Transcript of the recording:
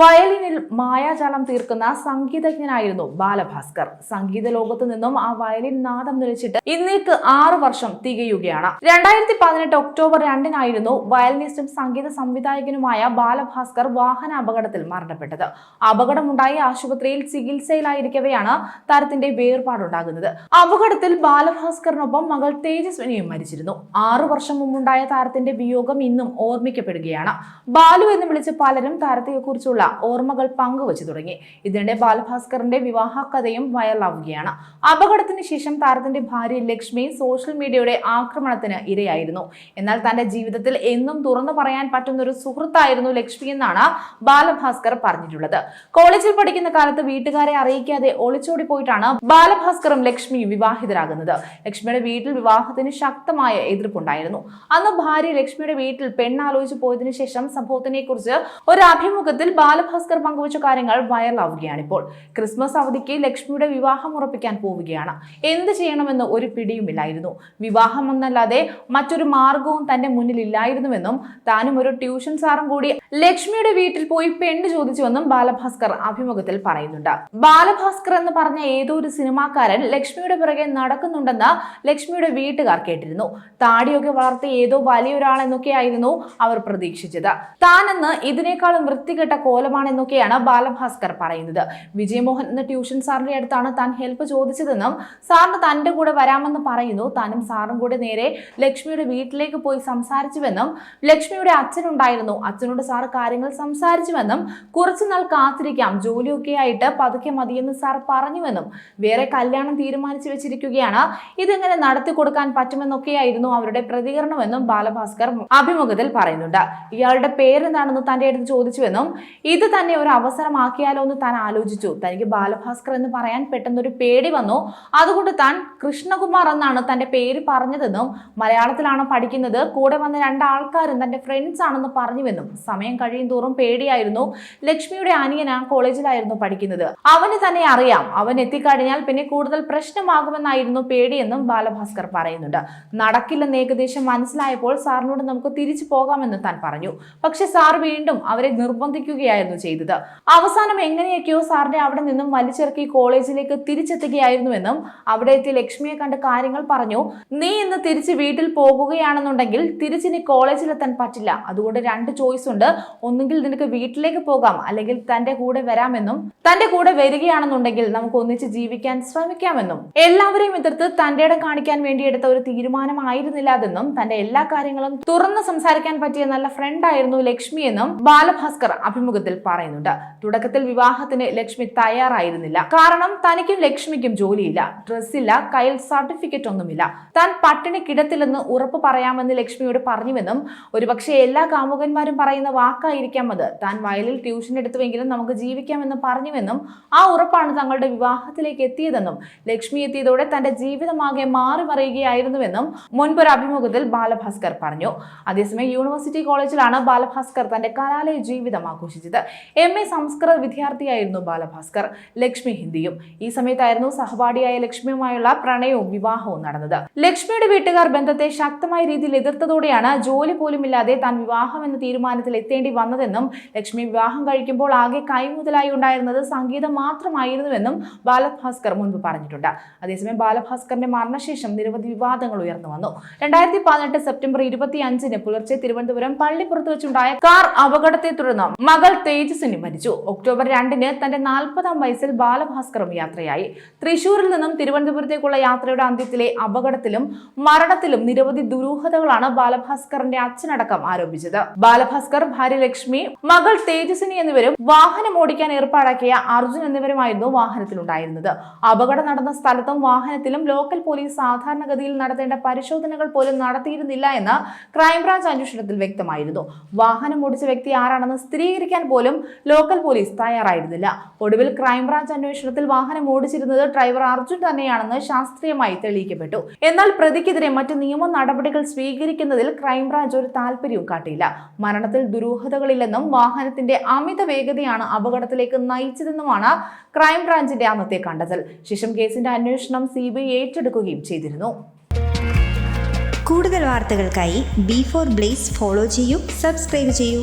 വയലിനിൽ മായാജാലം തീർക്കുന്ന സംഗീതജ്ഞനായിരുന്നു ബാലഭാസ്കർ. സംഗീത ലോകത്ത് നിന്നും ആ വയലിൻ നാദം നിലച്ചിട്ട് ഇന്നേക്ക് ആറു വർഷം തികയുകയാണ്. രണ്ടായിരത്തി പതിനെട്ട് ഒക്ടോബർ രണ്ടിനായിരുന്നു വയലിനിസ്റ്റും സംഗീത സംവിധായകനുമായ ബാലഭാസ്കർ വാഹന അപകടത്തിൽ മരണപ്പെട്ടത്. അപകടമുണ്ടായി ആശുപത്രിയിൽ ചികിത്സയിലായിരിക്കവെയാണ് താരത്തിന്റെ വേർപാടുണ്ടാകുന്നത്. അപകടത്തിൽ ബാലഭാസ്കറിനൊപ്പം മകൾ തേജസ്വിനിയും മരിച്ചിരുന്നു. ആറു വർഷം മുമ്പുണ്ടായ താരത്തിന്റെ വിയോഗം ഇന്നും ഓർമ്മിക്കപ്പെടുകയാണ്. ബാലു എന്ന് വിളിച്ച് പലരും താരത്തെക്കുറിച്ചുള്ള ഓർമ്മകൾ പങ്കുവച്ചു തുടങ്ങി. ഇതിനിടെ ബാലഭാസ്കറിന്റെ വിവാഹ കഥയും വൈറലാവുകയാണ്. അപകടത്തിന് ശേഷം താരത്തിന്റെ ഭാര്യ ലക്ഷ്മി സോഷ്യൽ മീഡിയയുടെ ആക്രമണത്തിന് ഇരയായിരുന്നു. എന്നാൽ തന്റെ ജീവിതത്തിൽ എന്നും തുറന്നു പറയാൻ പറ്റുന്ന ഒരു സുഹൃത്തായിരുന്നു ലക്ഷ്മി എന്നാണ് ബാലഭാസ്കർ പറഞ്ഞിട്ടുള്ളത്. കോളേജിൽ പഠിക്കുന്ന കാലത്ത് വീട്ടുകാരെ അറിയിക്കാതെ ഒളിച്ചോടി പോയിട്ടാണ് ബാലഭാസ്കറും ലക്ഷ്മിയും വിവാഹിതരാകുന്നത്. ലക്ഷ്മിയുടെ വീട്ടിൽ വിവാഹത്തിന് ശക്തമായ എതിർപ്പുണ്ടായിരുന്നു. അന്ന് ഭാര്യ ലക്ഷ്മിയുടെ വീട്ടിൽ പെണ്ണാലോചിച്ച് പോയതിനു ശേഷം സംഭവത്തിനെ കുറിച്ച് ഒരു അഭിമുഖത്തിൽ ബാലഭാസ്കർ പങ്കുവച്ച കാര്യങ്ങൾ വൈറലാവുകയാണ് ഇപ്പോൾ ക്രിസ്മസ് അവധിക്ക് ലക്ഷ്മിയുടെ വിവാഹം ഉറപ്പിക്കാൻ പോവുകയാണ്. എന്ത് ചെയ്യണമെന്ന് ഒരു പിടിയുമില്ലായിരുന്നു. വിവാഹം എന്നല്ലാതെ മറ്റൊരു മാർഗവും തന്റെ മുന്നിൽ ഇല്ലായിരുന്നുവെന്നും താനും ഒരു ട്യൂഷൻ സാറും കൂടി ലക്ഷ്മിയുടെ വീട്ടിൽ പോയി പെണ്ണ് ചോദിച്ചുവെന്നും ബാലഭാസ്കർ അഭിമുഖത്തിൽ പറയുന്നുണ്ട്. ബാലഭാസ്കർ എന്ന് പറഞ്ഞ ഏതോ ഒരു സിനിമാക്കാരൻ ലക്ഷ്മിയുടെ പിറകെ നടക്കുന്നുണ്ടെന്ന് ലക്ഷ്മിയുടെ വീട്ടുകാർ കേട്ടിരുന്നു. താടിയൊക്കെ വളർത്തി ഏതോ വലിയൊരാളെന്നൊക്കെയായിരുന്നു അവർ പ്രതീക്ഷിച്ചത്. താനെന്ന് ഇതിനേക്കാളും വൃത്തികെട്ട കോലമാണെന്നൊക്കെയാണ് ബാലഭാസ്കർ പറയുന്നത്. വിജയമോഹൻ എന്ന ട്യൂഷൻ സാറിന്റെ അടുത്താണ് താൻ ഹെൽപ്പ് ചോദിച്ചതെന്നും സാറിന് തന്റെ കൂടെ വരാമെന്ന് പറയുന്നു. താനും സാറും കൂടെ നേരെ ലക്ഷ്മിയുടെ വീട്ടിലേക്ക് പോയി സംസാരിച്ചുവെന്നും ലക്ഷ്മിയുടെ അച്ഛനുണ്ടായിരുന്നു അച്ഛനോട് സാർ കാര്യങ്ങൾ സംസാരിച്ചുവെന്നും കുറച്ചുനാൾ കാത്തിരിക്കാം. ജോലിയൊക്കെ ആയിട്ട് പതുക്കെ മതിയെന്ന് സാർ പറഞ്ഞുവെന്നും വേറെ കല്യാണം തീരുമാനിച്ചു വെച്ചിരിക്കുകയാണ്. ഇതെങ്ങനെ നടത്തി കൊടുക്കാൻ പറ്റുമെന്നൊക്കെയായിരുന്നു അവരുടെ പ്രതികരണമെന്നും ബാലഭാസ്കർ അഭിമുഖത്തിൽ പറയുന്നുണ്ട്. ഇയാളുടെ പേരെന്താണെന്ന് തന്റെ അടുത്ത് ചോദിച്ചുവെന്നും ഇത് തന്നെ ഒരു അവസരമാക്കിയാലോ എന്ന് താൻ ആലോചിച്ചു. തനിക്ക് ബാലഭാസ്കർ എന്ന് പറയാൻ പെട്ടെന്നൊരു പേടി വന്നു. അതുകൊണ്ട് താൻ കൃഷ്ണകുമാർ എന്നാണ് തന്റെ പേര് പറഞ്ഞതെന്നും മലയാളത്തിലാണ് പഠിക്കുന്നത് കൂടെ വന്ന രണ്ടാൾക്കാരും തന്റെ ഫ്രണ്ട്സ് ആണെന്ന് പറഞ്ഞുവെന്നും. സമയം കഴിയും തോറും പേടിയായിരുന്നു. ലക്ഷ്മിയുടെ അനിയൻ ആ കോളേജിലായിരുന്നു പഠിക്കുന്നത്. അവന് തന്നെ അറിയാം. അവൻ എത്തിക്കഴിഞ്ഞാൽ പിന്നെ കൂടുതൽ പ്രശ്നമാകുമെന്നായിരുന്നു പേടിയെന്നും ബാലഭാസ്കർ പറയുന്നുണ്ട്. നടക്കില്ലെന്ന് ഏകദേശം മനസ്സിലായപ്പോൾ സാറിനോട് നമുക്ക് തിരിച്ചു പോകാമെന്ന് താൻ പറഞ്ഞു. പക്ഷെ സാർ വീണ്ടും അവരെ നിർബന്ധിക്കുകയായിരുന്നു. ചെയ്തത്. അവസാനം എങ്ങനെയൊക്കെയോ സാറിനെ അവിടെ നിന്നും വലിച്ചിറക്കി കോളേജിലേക്ക് തിരിച്ചെത്തുകയായിരുന്നുവെന്നും അവിടെ എത്തി ലക്ഷ്മിയെ കണ്ട് കാര്യങ്ങൾ പറഞ്ഞു. നീ ഇന്ന് തിരിച്ച് വീട്ടിൽ പോകുകയാണെന്നുണ്ടെങ്കിൽ തിരിച്ചിനി കോളേജിലെത്താൻ പറ്റില്ല. അതുകൊണ്ട് രണ്ട് ചോയ്സ് ഉണ്ട്. ഒന്നുകിൽ നിനക്ക് വീട്ടിലേക്ക് പോകാം അല്ലെങ്കിൽ തന്റെ കൂടെ വരാമെന്നും തന്റെ കൂടെ വരികയാണെന്നുണ്ടെങ്കിൽ നമുക്ക് ഒന്നിച്ച് ജീവിക്കാൻ ശ്രമിക്കാമെന്നും. എല്ലാവരെയും എതിർത്ത് തന്റെ ഇടം കാണിക്കാൻ വേണ്ടി എടുത്ത ഒരു തീരുമാനമായിരുന്നില്ല അതെന്നും തന്റെ എല്ലാ കാര്യങ്ങളും തുറന്ന് സംസാരിക്കാൻ പറ്റിയ നല്ല ഫ്രണ്ട് ആയിരുന്നു ലക്ഷ്മി എന്നും ബാലഭാസ്കർ പറയുന്നുണ്ട്. തുടക്കത്തിൽ വിവാഹത്തിന് ലക്ഷ്മി തയ്യാറായിരുന്നില്ല. കാരണം തനിക്കും ലക്ഷ്മിക്കും ജോലിയില്ല. ഡ്രസ്സില്ല കയ്യിൽ സർട്ടിഫിക്കറ്റ് ഒന്നുമില്ല. താൻ പട്ടിണി കിടത്തില്ലെന്ന് ഉറപ്പ് പറയാമെന്ന് ലക്ഷ്മിയോട് പറഞ്ഞുവെന്നും ഒരുപക്ഷെ എല്ലാ കാമുകന്മാരും പറയുന്ന വാക്കായിരിക്കാം അത്. താൻ വയലിൽ ട്യൂഷൻ എടുത്തുവെങ്കിലും നമുക്ക് ജീവിക്കാമെന്ന് പറഞ്ഞുവെന്നും ആ ഉറപ്പാണ് തങ്ങളുടെ വിവാഹത്തിലേക്ക് എത്തിയതെന്നും ലക്ഷ്മി എത്തിയതോടെ തന്റെ ജീവിതമാകെ മാറി മറിയുകയായിരുന്നുവെന്നും മുൻപൊരു അഭിമുഖത്തിൽ ബാലഭാസ്കർ പറഞ്ഞു. അതേസമയം യൂണിവേഴ്സിറ്റി കോളേജിലാണ് ബാലഭാസ്കർ തന്റെ കലാലയ ജീവിതം ആഘോഷിച്ചത്. എം എ സംസ്കൃത വിദ്യാർത്ഥിയായിരുന്നു ബാലഭാസ്കർ. ലക്ഷ്മി ഹിന്ദിയും. ഈ സമയത്തായിരുന്നു സഹപാഠിയായ ലക്ഷ്മിയുമായുള്ള പ്രണയവും വിവാഹവും നടന്നത്. ലക്ഷ്മിയുടെ വീട്ടുകാർ ബന്ധത്തെ ശക്തമായ രീതിയിൽ എതിർത്തതോടെയാണ് ജോലി പോലുമില്ലാതെ താൻ വിവാഹം എന്ന തീരുമാനത്തിൽ എത്തേണ്ടി വന്നതെന്നും ലക്ഷ്മി വിവാഹം കഴിക്കുമ്പോൾ ആകെ കൈമുതലായി ഉണ്ടായിരുന്നത് സംഗീതം മാത്രമായിരുന്നുവെന്നും ബാലഭാസ്കർ മുൻപ് പറഞ്ഞിട്ടുണ്ട്. അതേസമയം ബാലഭാസ്കറിന്റെ മരണശേഷം നിരവധി വിവാദങ്ങൾ ഉയർന്നു വന്നു. രണ്ടായിരത്തി പതിനെട്ട് സെപ്റ്റംബർ ഇരുപത്തി അഞ്ചിന് പുലർച്ചെ തിരുവനന്തപുരം പള്ളിപ്പുറത്ത് വെച്ചുണ്ടായ കാർ അപകടത്തെ തുടർന്ന് മകൾ തേജസ്വിനി മരിച്ചു. ഒക്ടോബർ രണ്ടിന് തന്റെ നാൽപ്പതാം വയസ്സിൽ ബാലഭാസ്കറും യാത്രയായി. തൃശൂരിൽ നിന്നും തിരുവനന്തപുരത്തേക്കുള്ള യാത്രയുടെ അന്ത്യത്തിലെ അപകടത്തിലും മരണത്തിലും നിരവധി ദുരൂഹതകളാണ് ബാലഭാസ്കറിന്റെ അച്ഛനടക്കം ആരോപിച്ചത്. ബാലഭാസ്കർ ഭാര്യ ലക്ഷ്മി മകൾ തേജസ്വിനി എന്നിവരും വാഹനം ഓടിക്കാൻ ഏർപ്പാടാക്കിയ അർജുൻ എന്നിവരുമായിരുന്നു വാഹനത്തിലുണ്ടായിരുന്നത്. അപകടം നടന്ന സ്ഥലത്തും വാഹനത്തിലും ലോക്കൽ പോലീസ് സാധാരണഗതിയിൽ നടത്തേണ്ട പരിശോധനകൾ പോലും നടത്തിയിരുന്നില്ല എന്ന് ക്രൈംബ്രാഞ്ച് അന്വേഷണത്തിൽ വ്യക്തമായിരുന്നു. വാഹനം ഓടിച്ച വ്യക്തി ആരാണെന്ന് സ്ഥിരീകരിക്കാൻ പോലും ലോക്കൽ പോലീസ് തയ്യാറായിരുന്നില്ല. ഒടുവിൽ ക്രൈംബ്രാഞ്ച് അന്വേഷണത്തിൽ വാഹനം ഓടിച്ചിരുന്നത് ഡ്രൈവർ അർജുൻ തന്നെയാണെന്ന് ശാസ്ത്രീയമായി തെളിയിക്കപ്പെട്ടു. എന്നാൽ പ്രതിക്കെതിരെ മറ്റ് നിയമ നടപടികൾ സ്വീകരിക്കുന്നതിൽ ക്രൈംബ്രാഞ്ച് ഒരു താല്പര്യവും കാട്ടിയില്ല. മരണത്തിൽ ദുരൂഹതകളില്ലെന്നും വാഹനത്തിന്റെ അമിത വേഗതയാണ് അപകടത്തിലേക്ക് നയിച്ചതെന്നുമാണ് ക്രൈംബ്രാഞ്ചിന്റെ അന്നത്തെ കണ്ടെത്തൽ. ശേഷം കേസിന്റെ അന്വേഷണം സി ഏറ്റെടുക്കുകയും ചെയ്തിരുന്നു. കൂടുതൽ വാർത്തകൾക്കായി ബി ഫോർ ബ്ലേസ് ഫോളോ ചെയ്യൂ സബ്സ്ക്രൈബ് ചെയ്യൂ.